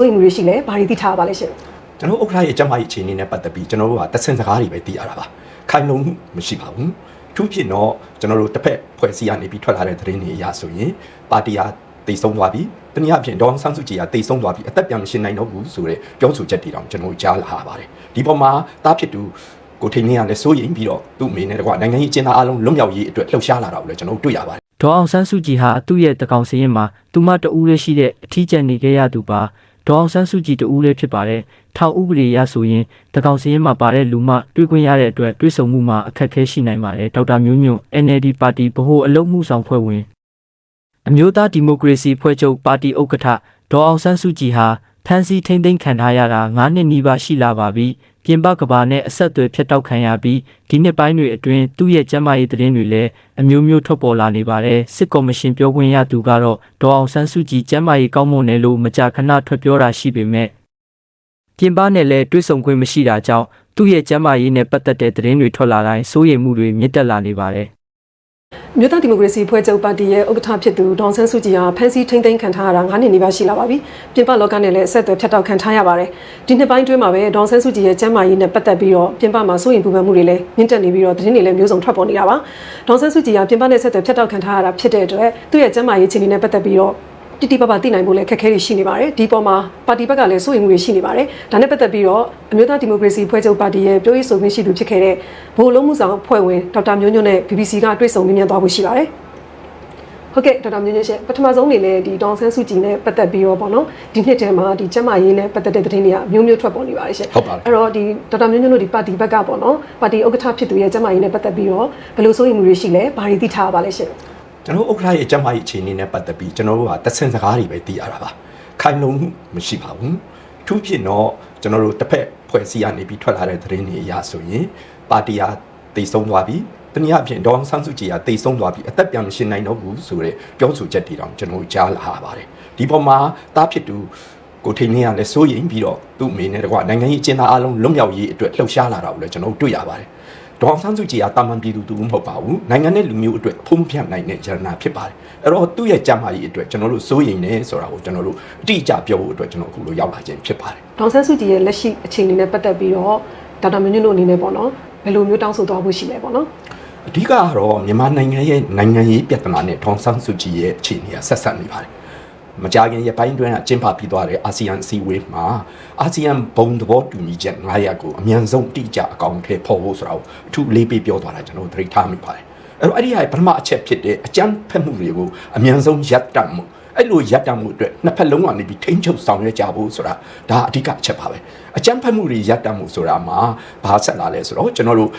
ဆိုရင်မျိုးရှိလဲဘာတွေသိထားပါလဲရှင်ကျွန်တော်ဥက္ကဋ္ဌရဲ့ကျန်းမာရေးအခြေအနေနဲ့ပတ်သက်ပြီးကျွန်တော်တို့ကတဆင်စကားတွေပဲသိရတာပါခိုင်လုံမှုမရှိပါဘူးအထူးဖြင့်တော့ကျွန်တော်တို့တစ်ဖက်ဖွဲ့စည်းရနေပြီးထွက်လာတဲ့သတင်းတွေအရဆိုရင်ပါတီဟာတိတ်ဆုံးသွားပြီတနည်းအားဖြင့်ဒေါအောင်ဆန်းစုကြည်ကတိတ်ဆုံးသွားပြီအသက်ပြန်မရှင်နိုင်တော့ဘူးဆိုတဲ့ပြောဆိုချက်တွေတောင်ကျွန်တော်တို့ကြားလာရပါတယ်ဒီပေါ်မှာတားဖြစ်သူကိုထိန်နေရလဲစိုးရိမ်ပြီးတော့သူ့အမေနဲ့တကွနိုင်ငံရေးအကျဉ်းသားအလုံးလွတ်မြောက်ရေးအတွက်လှုပ်ရှားလာတာကိုလည်းကျွန်တော်တို့တွေ့ရပါတယ်ဒေါ်အောင်ဆန်းစုကြည်ဟာသူ့ရဲ့တကောင်စရင်မှာသူမတဦးလေးရှိတဲ့အထီးကျန်နေခဲ့ရသူပါ ဒေါ်အောင်ဆန်းစုကြည်တဦးလေးဖြစ်ပါတယ်ထောင်ဥပဒေရဆိုရင်တကောင်စရင်မှာပါတဲ့လူမှတွေ့ခွင့်ရတဲ့အတွက်တွေ့ဆုံမှုမှာအခက်အခဲရှိနိုင်ပါတယ်ဒေါက်တာမျိုးညွန့် NLD ပါတီဗဟိုအလုပ်မှုဆောင်ဖွဲ့ဝင်အမျိုးသားဒီမိုကရေစီဖွဲ့ချုပ်ပါတီဥက္ကဋ္ဌဒေါ်အောင်ဆန်းစုကြည်ဟာဖမ်းဆီးထိန်းသိမ်းခံထားရတာ9နှစ်နီးပါးရှိလာပါပြီ ပြင်ပကဘာနဲ့အဆက်အသွယ်ဖြတ်တောက်ခံရပြီးဒီနှစ်ပိုင်းတွေအတွင်းသူ့ရဲ့ကျန်းမာရေးသတင်းတွေလည်းအမျိုးမျိုးထွက်ပေါ်လာနေပါတယ်စစ်ကော်မရှင်ပြောခွင့်ရသူကတော့ဒေါ်အောင်ဆန်းစုကြည်ကျန်းမာရေးကောင်းမွန်တယ်လို့မကြာခဏထွက်ပြောတာရှိပေမဲ့ပြင်ပနဲ့လည်းတွေ့ဆုံခွင့်မရှိတာကြောင့်သူ့ရဲ့ကျန်းမာရေးနဲ့ပတ်သက်တဲ့သတင်းတွေထွက်လာတိုင်းစိုးရိမ်မှုတွေမြင့်တက်လာနေပါတယ် မြို့သားဒီမိုကရေစီဖွဲ့ချုပ်ပါတီရဲ့ဥက္ကဋ္ဌဖြစ်သူဒေါန်ဆန်းစုကြည်ဟာဖမ်းဆီးထိန်းသိမ်းခံထားရတာ9နှစ်နီးပါးရှိလာပါပြီ။ပြင်ပလောကနဲ့လည်းအဆက်အသွယ်ဖြတ်တောက်ခံထားရပါတယ်။ဒီနှစ်ပိုင်းတွင်းမှာပဲဒေါန်ဆန်းစုကြည်ရဲ့ကျန်းမာရေးနဲ့ပတ်သက်ပြီးတော့ပြင်ပမှာစိုးရိမ်ပူပန်မှုတွေလည်းမြင့်တက်နေပြီးတော့သတင်းတွေလည်းမျိုးစုံထွက်ပေါ်နေတာပါ။ဒေါန်ဆန်းစုကြည်ဟာပြင်ပနဲ့ဆက်သွယ်ဖြတ်တောက်ခံထားရတာဖြစ်တဲ့အတွက်သူ့ရဲ့ကျန်းမာရေးအခြေအနေနဲ့ပတ်သက်ပြီးတော့ တိတိပပသိနိုင်ဖို့လည်းခက်ခဲတွေရှိနေပါတယ်ဒီပေါ်မှာပါတီဘက်ကလည်းစိုးရိမ်မှုတွေရှိနေပါတယ်ဒါနဲ့ပတ်သက်ပြီးတော့အမျိုးသားဒီမိုကရေစီဖွဲ့ချုပ်ပါတီရဲ့ပြောရေးဆိုခွင့်ရှိသူဖြစ်ခဲ့တဲ့ဗဟိုလုံးမှုဆောင်ဖွဲ့ဝင်ဒေါက်တာမျိုးညွန့်နဲ့ BBC ကတွေ့ဆုံမြင်မြန်သွားဖို့ရှိပါတယ်ဟုတ်ကဲ့ဒေါက်တာမျိုးညွန့်ရှင်ပထမဆုံးအနေနဲ့ဒီဒေါန်ဆန်းစုကြည်နဲ့ပတ်သက်ပြီးတော့ပေါ့နော်ဒီနှစ်ထဲမှာဒီကျန်းမာရေးနဲ့ပတ်သက်တဲ့သတင်းတွေကမျိုးမျိုးထွက်ပေါ်နေပါတယ်ရှင်ဟုတ်ပါတယ်အဲ့တော့ဒီဒေါက်တာမျိုးညွန့်တို့ဒီပါတီဘက်ကပေါ့နော်ပါတီဥက္ကဋ္ဌဖြစ်သူရဲ့ကျန်းမာရေးနဲ့ပတ်သက်ပြီးတော့ဘယ်လိုစိုးရိမ်မှုတွေရှိလဲဘာတွေသိထားပါလဲရှင် ကျွန်တော်ဥက္ကဋ္ဌရဲ့ကျန်းမာရေးအခြေအနေနဲ့ပတ်သက်ပြီးကျွန်တော်တို့ကတဆင်စကားတွေပဲသိရတာပါခိုင်လုံမှုမရှိပါဘူးအထူးဖြင့်တော့ကျွန်တော်တို့တစ်ဖက်ဖွဲ့စည်းရနေပြီးထွက်လာတဲ့သတင်းတွေအရဆိုရင်ပါတီဟာတိတ်ဆုံးသွားပြီတနည်းအားဖြင့်ဒေါအောင်ဆန်းစုကြည်ကတိတ်ဆုံးသွားပြီအသက်ပြန်မရှင်နိုင်တော့ဘူးဆိုတဲ့ပြောဆိုချက်တွေတောင်ကျွန်တော်တို့ကြားလာရပါတယ်ဒီပေါ်မှာတားဖြစ်သူကိုထိန်နေရလဲစိုးရိမ်ပြီးတော့သူ့အမေနဲ့တကွနိုင်ငံရေးအကျဉ်းသားအလုံးလွတ်မြောက်ရေးအတွက်လှုပ်ရှားလာတာကိုလည်းကျွန်တော်တို့တွေ့ရပါတယ် ဒေါအောင်ဆန်းစုကြည်ကတာမန်ပြည်သူတူမဟုတ်ပါဘူးနိုင်ငံနဲ့လူမျိုးအတွက်ဖုံးဖြတ်နိုင်တဲ့ရတနာဖြစ်ပါတယ်အဲ့တော့သူ့ရဲ့ကြံ့မာရေးအတွက်ကျွန်တော်တို့စိုးရိမ်နေဆိုတာကိုကျွန်တော်တို့အတိအကျပြောဖို့အတွက်ကျွန်တော်အခုလိုရောက်လာခြင်းဖြစ်ပါတယ်ဒေါန်ဆန်းစုကြည်ရဲ့လက်ရှိအခြေအနေနဲ့ပတ်သက်ပြီးတော့ဒေါက်တာမြင့်ညွန့်တို့အနေနဲ့ပေါ့နော်ဘယ်လိုမျိုးတောင်းဆိုသွားဖို့ရှိလဲပေါ့နော်အဓိကကတော့မြန်မာနိုင်ငံရဲ့နိုင်ငံရေးပြဿနာနဲ့ဒေါအောင်ဆန်းစုကြည်ရဲ့အခြေအနေကဆက်ဆက်နေပါတယ် မကြာခင်ရပိုင်းတွင်းကကျင်းပပြီးသွားတဲ့အာဆီယံအစည်းအဝေးမှာအာဆီယံဘုံသဘောတူညီချက်9ရပ်ကိုအမြန်ဆုံးတိကျအကောင်အထည်ဖော်ဖို့ဆိုတာကိုအထူးလေးပေးပြောသွားတာကျွန်တော်တို့သတိထားမိပါတယ်အဲ့တော့အဲ့ဒီဟာပထမအချက်ဖြစ်တဲ့အကြမ်းဖက်မှုတွေကိုအမြန်ဆုံးရပ်တန့်မှုအဲ့လိုရပ်တန့်မှုအတွက်နှစ်ဖက်လုံးကနေပြီးထိန်းချုပ်ဆောင်ရွက်ကြဖို့ဆိုတာဒါအဓိကအချက်ပါပဲအကြမ်းဖက်မှုတွေရပ်တန့်မှုဆိုတာမှာဘာဆက်လာလဲဆိုတော့ကျွန်တော်တို့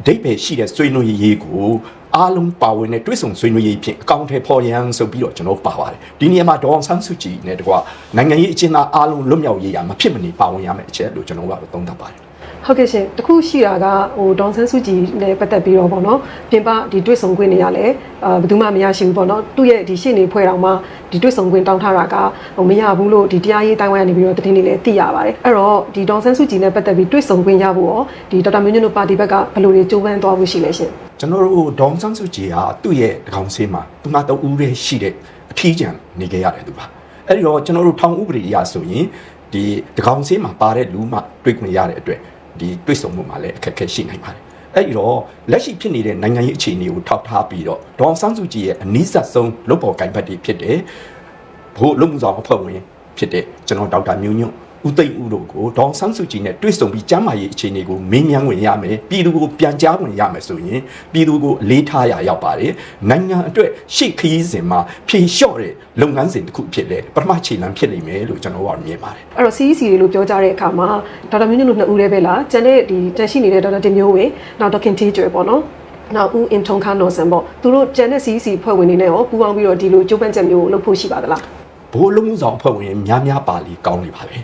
အဓိပ္ပာယ်ရှိတဲ့ဆွေးနွေးရေးကို အားလုံးပါဝင်တဲ့တွဲဆုံဆွေးနွေးရေးဖြင့်အကောင့်ထဲပေါ်ရန်ဆိုပြီးတော့ကျွန်တော်ပါပါတယ်ဒီနေရာမှာဒေါအောင်ဆန်းစုကြည်နဲ့တကွာနိုင်ငံရေးအကျဉ်းသားအားလုံးလွတ်မြောက်ရေးရမဖြစ်မနေပါဝင်ရမယ့်အချက်လို့ကျွန်တော်ကတော့သုံးသပ်ပါတယ် ဟုတ်ကဲ့ရှင်တခုရှိတာကဟိုဒေါန်ဆန်းစုကြည်နဲ့ပတ်သက်ပြီးတော့ပေါ့နော်ပြင်ပဒီတွေ့ဆုံခွင့်နေရလဲအာဘယ်သူမှမရရှိဘူးပေါ့နော်သူ့ရဲ့ဒီရှေ့နေဖွဲ့တော်မှာဒီတွေ့ဆုံခွင့်တောင်းထားတာကဟိုမရဘူးလို့ဒီတရားရေးတိုင်းဝိုင်းကနေပြီးတော့သတင်းတွေလည်းသိရပါတယ်အဲ့တော့ဒီဒေါန်ဆန်းစုကြည်နဲ့ပတ်သက်ပြီးတွေ့ဆုံခွင့်ရဖို့ရောဒီဒေါက်တာမျိုးညွန့်တို့ပါတီဘက်ကဘယ်လိုတွေကြိုးပမ်းသွားဖို့ရှိလဲရှင်ကျွန်တော်တို့ဒေါအောင်ဆန်းစုကြည်ဟာသူ့ရဲ့တကောင်ဆေးမှာသူမတော်ဦးရဲရှိတဲ့အထီးကျန်နေကြရတယ်သူပါအဲ့ဒီတော့ကျွန်တော်တို့ထောင်ဥပဒေအရဆိုရင်ဒီတကောင်ဆေးမှာပါတဲ့လူမှတွေ့ခွင့်ရတဲ့အတွက် ဒီတွေ့ဆုံမှုမှာလည်းအခက်အခဲရှိနိုင်ပါတယ်အဲ့ဒီတော့လက်ရှိဖြစ်နေတဲ့နိုင်ငံရေးအခြေအနေကိုထောက်ထားပြီးတော့ဒေါအောင်ဆန်းစုကြည်ရဲ့အနီးစပ်ဆုံးလုပ်ပေါ်ကိုင်ဘက်တွေဖြစ်တဲ့ဘို့လုံမှုဆောင်အဖွဲ့ဝင်ဖြစ်တဲ့ကျွန်တော်ဒေါက်တာမျိုးညွန့် ဦးသိမ့်ဦးတို့ကိုဒေါအောင်ဆန်းစုကြည်နဲ့တွေ့ဆုံပြီးကျမ်းမာရေးအခြေအနေကိုမင်းမြန်းဝင်ရမယ်ပြည်သူကိုပြန်ကြားဝင်ရမယ်ဆိုရင်ပြည်သူကိုအလေးထားရရောက်ပါတယ်နိုင်ငံအတွက်ရှေ့ခရီးစဉ်မှာဖြေလျှော့တဲ့လုပ်ငန်းစဉ်တစ်ခုဖြစ်လေပထမခြေလှမ်းဖြစ်နိုင်မယ်လို့ကျွန်တော်ကမြင်ပါတယ်အဲ့တော့ CEC တွေလို့ပြောကြတဲ့အခါမှာဒေါက်တာမျိုးညွန့်တို့နှစ်ဦးတည်းပဲလားကျန်တဲ့ဒီတန်ရှိနေတဲ့ဒေါက်တာတင်မျိုးဝင်းနောက်ဒေါက်ခင်တီကျွယ်ပေါ့နော်နောက်ဦးအင်ထုံခါနော်ဆန်ပေါ့သူတို့ကျန်တဲ့ CEC ဖွဲ့ဝင်တွေနဲ့ရောပူးပေါင်းပြီးတော့ဒီလိုကြိုးပမ်းချက်မျိုးကိုလုပ်ဖို့ရှိပါသလားဘိုးလုံးမှုဆောင်အဖွဲ့ဝင်များများပါလီကောင်းနေပါလေ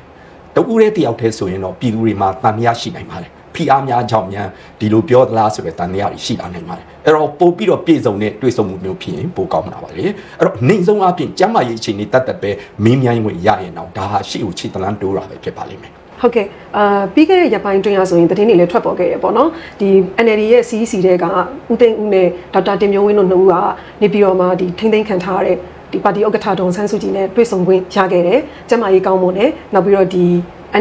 တဦးတဲ့တယောက်တည်းဆိုရင်တော့ပြည်သူတွေမှာတန်မြရှိနိုင်ပါတယ်ဖိအားများကြောင့်များဒီလိုပြောသလားဆိုတဲ့တန်မြတွေရှိလာနိုင်ပါတယ်အဲ့တော့ပို့ပြီးတော့ပြည်စုံတဲ့တွေ့ဆုံမှုမျိုးဖြစ်ရင်ပိုကောင်းမှာပါလေအဲ့တော့နေဆုံးအပြင်ကျမ်းမာရေးအခြေအနေတတ်တတ်ပဲမင်းမြိုင်းဝင်ရရင်တော့ဒါဟာရှေ့ကိုခြေတလန်းတိုးတာပဲဖြစ်ပါလိမ့်မယ်ဟုတ်ကဲ့အာပြီးခဲ့တဲ့ရက်ပိုင်းတွင်းရဆိုရင်သတင်းတွေလည်းထွက်ပေါ်ခဲ့တယ်ပေါ့နော်ဒီ NLD ရဲ့ CEC တဲ့ကဦးသိန်းဦးနဲ့ဒေါက်တာတင်မျိုးဝင်းတို့နှစ်ဦးကနေပြီးတော့မှဒီထိမ့်သိမ်းခံထားရတဲ့ ဒီပါတီဥက္ကဋ္ဌဒေါန်ဆန်းစုကြည်နဲ့တွေ့ဆုံခွင့်ရခဲ့တယ်။ကျမကြီးကောင်းမွန်နဲ့နောက်ပြီးတော့ဒီ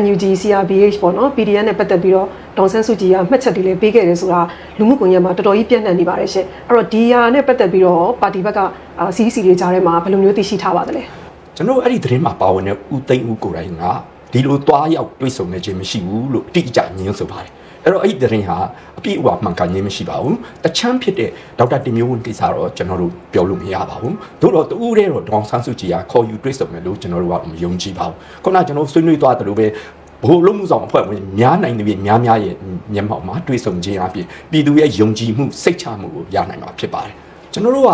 NUG CRBH ပေါ့နော် PDN နဲ့ပတ်သက်ပြီးတော့ဒေါန်ဆန်းစုကြည်ကမှတ်ချက်တွေလည်းပေးခဲ့တယ်ဆိုတာလူမှုကွန်ရက်မှာတော်တော်ကြီးပြန့်နှံ့နေပါတယ်ရှင်။အဲ့တော့ဒီဟာနဲ့ပတ်သက်ပြီးတော့ပါတီဘက်ကအာ CEC တွေကြားထဲမှာဘယ်လိုမျိုးသိရှိထားပါသလဲ။ကျွန်တော်အဲ့ဒီသတင်းမှာပါဝင်တဲ့ဦးသိန်းဦးကိုယ်တိုင်ကဒီလိုသွားရောက်တွေ့ဆုံနေခြင်းမရှိဘူးလို့အတိအကျညင်းဆိုပါတယ် အဲ့တော့အဲ့ဒီသတင်းဟာအပြည့်အဝမှန်ကန်ခြင်းမရှိပါဘူးတချမ်းဖြစ်တဲ့ဒေါက်တာတင်မျိုးဝင်းကိစ္စတော့ကျွန်တော်တို့ပြောလို့မရပါဘူးသို့တော့တူးတဲ့တော့ဒေါန်ဆန်းစုကြည်ကခေါ်ယူတွေ့ဆုံမယ်လို့ကျွန်တော်တို့ကမယုံကြည်ပါဘူးခုနကကျွန်တော်ဆွေးနွေးသွားတယ်လို့ပဲဘိုလ်လုံးမှုဆောင်အဖွဲ့ဝင်များနိုင်တဲ့များများရဲ့မျက်မှောက်မှာတွေ့ဆုံခြင်းအပြင်ပြည်သူရဲ့ယုံကြည်မှုစိတ်ချမှုကိုရနိုင်မှာဖြစ်ပါတယ်ကျွန်တော်တို့က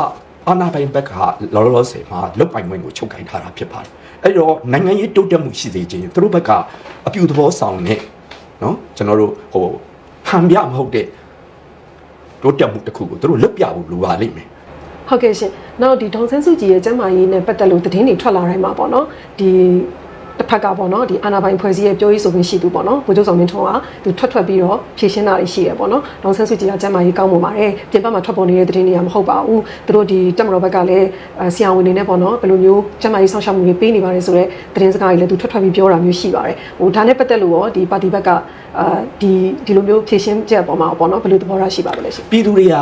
အာနာပိုင်ဘက်ကလောလောဆယ်မှာလုတ်ပိုင်ခွင့်ကိုချုပ်ကိုင်ထားတာဖြစ်ပါတယ်အဲ့တော့နိုင်ငံရေးတိုးတက်မှုရှိစေခြင်းသူတို့ဘက်ကအပြူသဘောဆောင်တဲ့ နော်ကျွန်တော်တို့ဟိုဟန်ပြမဟုတ်တဲ့တိုးတက်မှုတစ်ခုကိုသူတို့လွတ်ပြဖို့လိုပါလိမ့်မယ်ဟုတ်ကဲ့ရှင်နောက်ဒီဒေါန်ဆန်းစုကြည်ရဲ့ကျမ်းမာရေးနဲ့ပတ်သက်လို့သတင်းတွေထွက်လာတိုင်းမှာပေါ့နော်ဒီ တစ်ဖက်ကပေါ့နော်ဒီအာနာပိုင်ဖွဲ့စည်းရဲ့ပြောရေးဆိုခွင့်ရှိသူပေါ့နော်ဗိုလ်ချုပ်ဆောင်မင်းထွန်းကသူထွက်ထွက်ပြီးတော့ဖြည့်ရှင်းတာတွေရှိတယ်ပေါ့နော်ဒေါန်ဆန်းစုကြည်ကကျမ်းမာရေးကောင်းမွန်ပါတယ်ပြင်ပမှာထွက်ပေါ်နေတဲ့သတင်းတွေကမဟုတ်ပါဘူးသူတို့ဒီတက်မတော်ဘက်ကလည်းဆရာဝန်တွေနဲ့ပေါ့နော်ဘယ်လိုမျိုးကျမ်းမာရေးဆောင်ရှောက်မှုတွေပေးနေပါတယ်ဆိုတော့သတင်းစကားတွေလည်းသူထွက်ထွက်ပြီးပြောတာမျိုးရှိပါတယ်ဟိုဒါနဲ့ပတ်သက်လို့ရောဒီပါတီဘက်ကအာဒီဒီလိုမျိုးဖြည့်ရှင်းချက်ပေါ်မှာပေါ့နော်ဘယ်လိုသဘောထားရှိပါသလဲရှင်ပြည်သူတွေက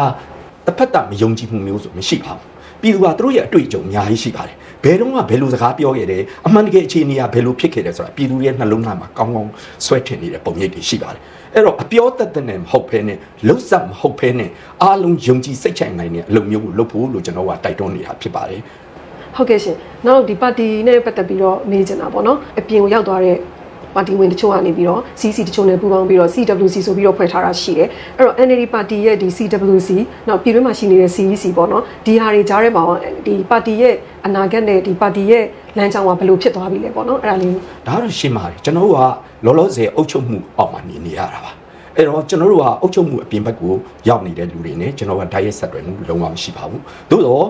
တစ်ဖက်သက်မယုံကြည်မှုမျိုးဆိုမရှိပါဘူး ပြည်သူကသူတို့ရဲ့အတွေ့အကြုံအများကြီးရှိပါတယ်ဘယ်တော့မှဘယ်လိုစကားပြောခဲ့တယ်အမှန်တကယ်အခြေအနေကဘယ်လိုဖြစ်ခဲ့တယ်ဆိုတာပြည်သူရဲ့နှလုံးသားမှာကောင်းကောင်းဆွဲထင်နေတဲ့ပုံရိပ်တွေရှိပါတယ်အဲ့တော့အပြောသက်သက်နဲ့မဟုတ်ဘဲနဲ့လှုပ်ဆက်မဟုတ်ဘဲနဲ့အားလုံးယုံကြည်စိတ်ချနိုင်တဲ့အလုပ်မျိုးကိုလုပ်ဖို့လို့ကျွန်တော်ကတိုက်တွန်းနေတာဖြစ်ပါတယ်ဟုတ်ကဲ့ရှင်နောက်ဒီပါတီနဲ့ပတ်သက်ပြီးတော့မေးချင်တာပေါ့နော်အပြင်ကိုရောက်သွားတဲ့ ပါတီဝင်တချို့ကနေပြီးတော့ CC တချို့နဲ့ပူးပေါင်းပြီးတော့ CWC ဆိုပြီးတော့ဖွဲ့ထားတာရှိတယ်အဲ့တော့ NLD ပါတီရဲ့ဒီ CWC နောက်ပြည်တွင်းမှာရှိနေတဲ့ CEC ပေါ့နော်ဒီဟာတွေကြားထဲမှာဒီပါတီရဲ့အနာဂတ်နဲ့ဒီပါတီရဲ့လမ်းကြောင်းကဘယ်လိုဖြစ်သွားပြီလဲပေါ့နော်အဲ့ဒါလေးဒါကတော့ရှင်းပါတယ်ကျွန်တော်တို့ကလောလောဆယ်အုပ်ချုပ်မှုအောက်မှာနေနေရတာပါအဲ့တော့ကျွန်တော်တို့ကအုပ်ချုပ်မှုအပြင်ဘက်ကိုရောက်နေတဲ့လူတွေနဲ့ကျွန်တော်က diet ဆက်တွယ်မှုလုံးဝမရှိပါဘူးသို့တော့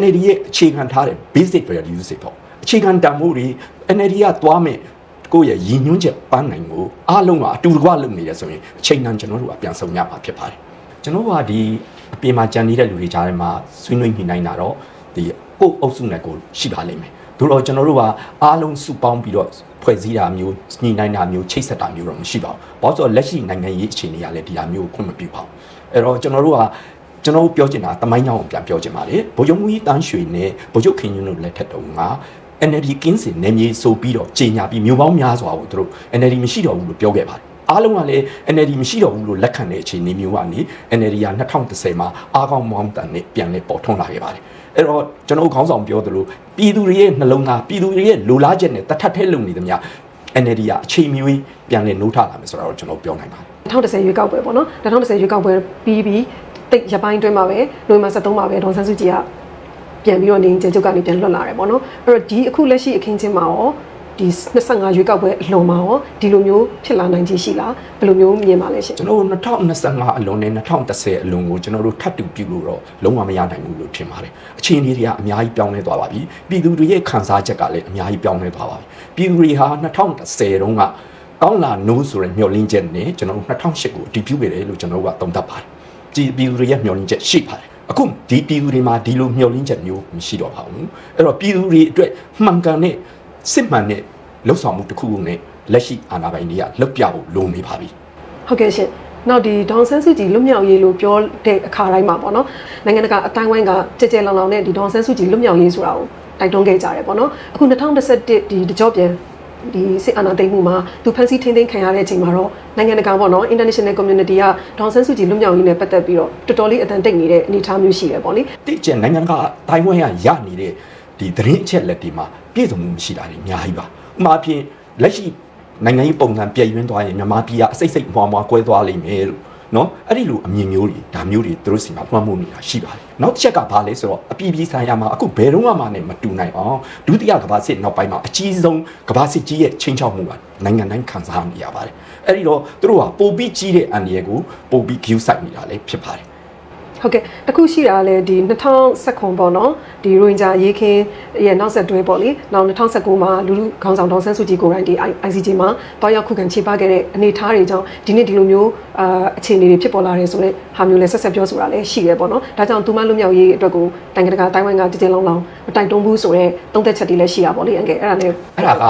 NLD ရဲ့အခြေခံထားတဲ့ basic values တွေပေါ့အခြေခံတန်ဖိုးတွေ NLD ကသွားမဲ့ ကိုယ့်ရဲ့ရည်ညွှန်းချက်ပန်းနိုင်ကိုအားလုံးကအတူတကွလုပ်နေရဆိုရင်အချိန်တန်ကျွန်တော်တို့ကပြန်ဆောင်ရမှာဖြစ်ပါတယ်ကျွန်တော်ကဒီအပြင်မှာကြံနေတဲ့လူတွေကြားထဲမှာဆွေးနွေးညှိနှိုင်းတာတော့ဒီကိုယ့်အုပ်စုနဲ့ကိုယ်ရှိပါလိမ့်မယ်တို့တော့ကျွန်တော်တို့ကအားလုံးစုပေါင်းပြီးတော့ဖွဲ့စည်းတာမျိုးညှိနှိုင်းတာမျိုးချိတ်ဆက်တာမျိုးတော့မရှိပါဘူး။ဘာလို့ဆိုတော့လက်ရှိနိုင်ငံရေးအခြေအနေကလည်းဒီဟာမျိုးကိုခွင့်မပြုပါဘူး။အဲ့တော့ကျွန်တော်တို့ကကျွန်တော်တို့ပြောချင်တာတမိုင်းကြောင်ကိုပြန်ပြောချင်ပါလေ။ဗိုလ်ချုပ်မှုကြီးတန်းရွှေနဲ့ဗိုလ်ချုပ်ခင်ညွန့်တို့လက်ထက်တုန်းက NLD ကင်းစင်နေမြေဆိုပြီးတော့ကြေညာပြီးမျိုးပေါင်းများစွာကိုတို့ NLD မရှိတော့ဘူးလို့ပြောခဲ့ပါတယ်။အားလုံးကလည်း NLD မရှိတော့ဘူးလို့လက်ခံတဲ့အခြေအနေမျိုးကနေ NLD က2010မှာအားကောင်းမောင်းတန်နဲ့ပြန်လဲပေါ်ထွန်းလာခဲ့ပါတယ်။အဲ့တော့ကျွန်တော်ခေါင်းဆောင်ပြောသလိုပြည်သူတွေရဲ့နှလုံးသားပြည်သူတွေရဲ့လိုလားချက်နဲ့တထက်ထဲလုံနေသမျှ NLD ကအချိန်မီပြန်လဲနှိုးထလာမယ်ဆိုတာတော့ကျွန်တော်ပြောနိုင်ပါတယ်2010ရွေးကောက်ပွဲပေါ့နော်2010ရွေးကောက်ပွဲပြီးပြီးတိတ်ရပိုင်းအတွင်းမှာပဲနိုဝင်ဘာ23မှာပဲဒေါန်ဆန်းစုကြည်က ပြန်ပြီးတော့နေကျေကျုပ်ကနေပြန်လွတ်လာတယ်ပေါ့နော်အဲ့တော့ဒီအခုလက်ရှိအခင်းချင်းမှာရောဒီ25ရွေးကောက်ပွဲအလွန်မှာရောဒီလိုမျိုးဖြစ်လာနိုင်ခြင်းရှိလားဘယ်လိုမျိုးမြင်ပါလဲရှင်ကျွန်တော်တို့2025အလွန်နဲ့2010အလွန်ကိုကျွန်တော်တို့ထပ်တူပြုလို့တော့လုံးဝမရနိုင်ဘူးလို့ထင်ပါတယ်အခြေအနေတွေကအများကြီးပြောင်းလဲသွားပါပြီပြည်သူတွေရဲ့ခံစားချက်ကလည်းအများကြီးပြောင်းလဲသွားပါပြီပြည်သူတွေဟာ2010တုန်းကကောင်းလာနိုးဆိုတဲ့မျှော်လင့်ချက်နဲ့ကျွန်တော်တို့2008ကိုအတည်ပြုခဲ့တယ်လို့ကျွန်တော်တို့ကသုံးသပ်ပါတယ်ဒီပြည်သူတွေရဲ့မျှော်လင့်ချက်ရှိပါတယ် အခုဒီပြည်သူတွေမှာဒီလိုမျှော်လင့်ချက်မျိုးမရှိတော့ပါဘူးအဲ့တော့ပြည်သူတွေအတွက်မှန်ကန်တဲ့စစ်မှန်တဲ့လှုပ်ဆောင်မှုတစ်ခုခုနဲ့လက်ရှိအာဏာပိုင်တွေကလှုပ်ပြဖို့လိုနေပါပြီဟုတ်ကဲ့ရှင်နောက်ဒီဒေါန်ဆန်းစုကြည်လွတ်မြောက်ရေးလို့ပြောတဲ့အခါတိုင်းမှာပေါ့နော်နိုင်ငံတကာအတိုင်းဝိုင်းကကြဲကြဲလောင်လောင်နဲ့ဒီဒေါန်ဆန်းစုကြည်လွတ်မြောက်ရေးဆိုတာကိုတိုက်တွန်းခဲ့ကြတယ်ပေါ့နော်အခု2021ဒီတကြောပြန် ဒီစစ်အာဏာသိမ်းမှုမှာသူဖန်ဆီးထိန်းသိမ်းခံရတဲ့အချိန်မှာတော့နိုင်ငံတကာပေါ့နော် international community ကဒေါန်ဆန်းစုကြည်လွတ်မြောက်ရေးနဲ့ပတ်သက်ပြီးတော့တော်တော်လေးအတန်တိတ်နေတဲ့အနေအထားမျိုးရှိတယ်ပေါ့လေတိကျနိုင်ငံကတိုင်းဝမ်ရရနေတဲ့ဒီသတင်းအချက်လက်တွေမှာပြည့်စုံမှုမရှိတာတွေအများကြီးပါဥပမာအဖြစ်လက်ရှိနိုင်ငံရေးပုံစံပြည့်ရင်းသွားရင်မြန်မာပြည်ကအစိတ်စိတ်မွားမွားကွဲသွားလိမ့်မယ်လို့ နော်အဲ့ဒီလိုအမြင်မျိုးတွေဒါမျိုးတွေသူတို့စီမှာမှတ်မှုနေတာရှိပါတယ်နောက်တစ်ချက်ကဘာလဲဆိုတော့အပြည်ပြည်ဆိုင်ရာမှာအခုဘယ်တော့မှနဲ့မတူနိုင်အောင်ဒုတိယကမ္ဘာစစ်နောက်ပိုင်းမှာအကြီးဆုံးကမ္ဘာစစ်ကြီးရဲ့ချင်းချောက်မှုကနိုင်ငံတိုင်းခံစားနေရပါတယ်အဲ့ဒီတော့သူတို့ကပိုပြီးကြီးတဲ့အန်ဒီရဲ့ကိုပိုပြီး view ဆိုင်နေတာလည်းဖြစ်ပါတယ် ဟ ဟုတ်ကဲ့တခုရှိတာလဲဒီ2019ပေါ့နော်ဒီရိုင်ဂျာရေးခင်းရဲ့နောက်ဆက်တွဲပေါ့လေနောက်2019မှာလူလူခေါင်းဆောင်ဒေါန်ဆန်းစုကြည်ကိုယ်တိုင်ဒီ ICJ မှာတောက်ရောက်ခုခံခြေပခဲ့တဲ့အနေအထားတွေကြောင့်ဒီနေ့ဒီလိုမျိုးအာအခြေအနေတွေဖြစ်ပေါ်လာတယ်ဆိုတော့ဟာမျိုးလဲဆက်ဆက်ပြောဆိုတာလည်းရှိရဲပေါ့နော်ဒါကြောင့်သူမလွတ်မြောက်ရေးအတွက်ကိုတိုင်ကတကာတိုင်းဝိုင်းကတည်တည်လောင်းလောင်းမတိုင်တွန်းဘူးဆိုတော့သုံးသက်ချက်တွေလည်းရှိရပါပေါ့လေအငယ်အဲ့ဒါလည်း အဲ့ဒါက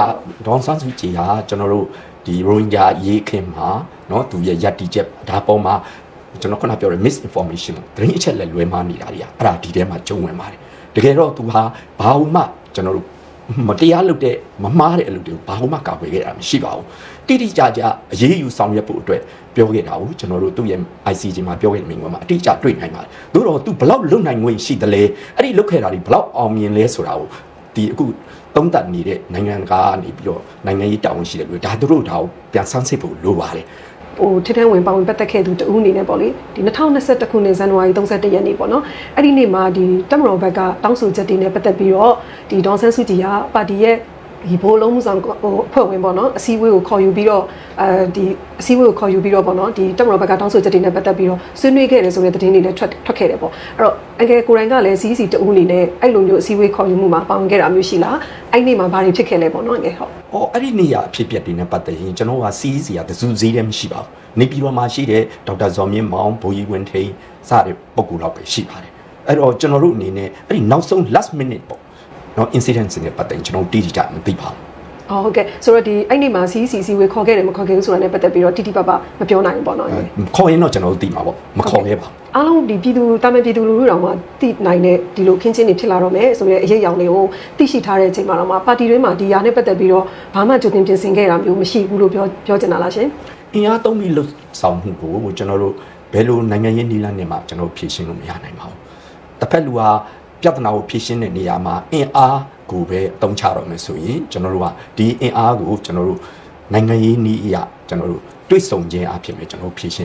ဒေါန်ဆန်းစုကြည်ဟာကျွန်တော်တို့ဒီရိုဟင်ဂျာရေးခင်မှာเนาะသူရဲ့ယက်တီချက်ဒါပေါ်မှာ ကျွန်တော်ခုနပြောတဲ့ misinformation သတင်းအချက်လက်လွဲမှားနေတာတွေကအဲ့ဒါဒီထဲမှာကျုံဝင်ပါတယ်တကယ်တော့သူဟာဘာလို့မှကျွန်တော်တို့မတရားလုပ်တဲ့မမှားတဲ့အလုပ်တွေကိုဘာလို့မှကာကွယ်ခဲ့တာမရှိပါဘူးတိတိကျကျအရေးယူဆောင်ရွက်ဖို့အတွက်ပြောခဲ့တာကိုကျွန်တော်တို့သူ့ရဲ့ ICJ မှာပြောခဲ့တဲ့မိန့်ခွန်းမှာအတိအကျတွေ့နိုင်ပါတယ်သို့တော့သူဘလောက်လွတ်နိုင်ငွေရှိသလဲအဲ့ဒီလွတ်ခဲ့တာတွေဘလောက်အောင်မြင်လဲဆိုတာကိုဒီအခုသုံးသပ်နေတဲ့နိုင်ငံကနေပြီးတော့နိုင်ငံရေးတာဝန်ရှိတယ်ပြီးတော့ဒါတို့ဒါကိုပြန်ဆန်းစစ်ဖို့လိုပါတယ် ဟိုထထန်းဝင်ပါဝင်ပတ်သက်ခဲ့သူတဦးအနေနဲ့ပေါ့လေဒီ2021ခုနှစ်ဇန်နဝါရီ31ရက်နေ့ပေါ့နော်အဲ့ဒီနေ့မှာဒီတက်မတော်ဘက်ကတောင်းဆိုချက်တွေနဲ့ပတ်သက်ပြီးတော့ဒီဒေါန်ဆန်းစုကြည်ကပါတီရဲ့ ဒီဘိုးလုံးမှုဆောင်ဟိုအဖွဲ့ဝင်ပေါ့နော်အစည်းအဝေးကိုခေါ်ယူပြီးတော့အဲဒီအစည်းအဝေးကိုခေါ်ယူပြီးတော့ပေါ့နော်ဒီတက်မတော်ဘက်ကတောင်းဆိုချက်တွေနဲ့ပတ်သက်ပြီးတော့ဆွေးနွေးခဲ့တယ်ဆိုတဲ့သတင်းတွေလည်းထွက်ထွက်ခဲ့တယ်ပေါ့အဲ့တော့အကယ်ကိုရိုင်းကလည်းစီးစီတဦးအနေနဲ့အဲ့လိုမျိုးအစည်းအဝေးခေါ်ယူမှုမှာပါဝင်ခဲ့တာမျိုးရှိလားအဲ့နေ့မှာဘာတွေဖြစ်ခဲ့လဲပေါ့နော်အကယ်ဟုတ်။အော်အဲ့ဒီနေရာအဖြစ်အပျက်တွေနဲ့ပတ်သက်ရင်ကျွန်တော်ကစီးစီရတစုစည်းတယ်မရှိပါဘူး။နေပြည်တော်မှာရှိတဲ့ဒေါက်တာဇော်မြင့်မောင်ဘိုးကြီးဝင်းထိန်စတဲ့ပုံကူတော့ပဲရှိပါတယ်။အဲ့တော့ကျွန်တော်တို့အနေနဲ့အဲ့ဒီနောက်ဆုံး last minute ပေါ့။ နော် incident တွေနဲ့ပတ်သက်ရင်ကျွန်တော်တိတိကျကျမသိပါဘူးအော်ဟုတ်ကဲ့ဆိုတော့ဒီအဲ့ဒီမှာ CCC ဝေခေါ်ခဲ့တယ်မခေါ်ခဲ့ဘူးဆိုတာနဲ့ပတ်သက်ပြီးတော့တိတိပပမပြောနိုင်ဘူးပေါ့နော်။အဲ့ခေါ်ရင်တော့ကျွန်တော်တို့သိမှာပေါ့။မခေါ်ခဲ့ပါဘူးအားလုံးဒီပြည်သူတာမန်ပြည်သူလူထုတောင်မှတိနိုင်တဲ့ဒီလိုခင်းချင်းတွေဖြစ်လာတော့မယ်ဆိုရဲအရေးအယောင်တွေကိုသိရှိထားတဲ့အချိန်မှာတော့မှပါတီတွင်းမှာဒီຢာနဲ့ပတ်သက်ပြီးတော့ဘာမှကြိုတင်ပြင်ဆင်ခဲ့တာမျိုးမရှိဘူးလို့ပြောပြောချင်တာလားရှင်။အင်အားသုံးပြီးလှုပ်ဆောင်မှုကိုကျွန်တော်တို့ဘယ်လိုနိုင်ငံရေးနည်းလမ်းနဲ့မှကျွန်တော်ဖြေရှင်းလို့မရနိုင်ပါဘူး။တစ်ဖက်လူဟာ ပြဿနာကိုဖြေရှင်းတဲ့နေရာမှာအင်အားကိုပဲအသုံးချတော့မယ်ဆိုရင်ကျွန်တော်တို့ကဒီအင်အားကိုကျွန်တော်တို့နိုင်ငံရေးနည်းအရာကျွန်တော်တို့တွိတ်ဆုံခြင်းအဖြစ်ပဲကျွန်တော်တို့ဖြေရှင်း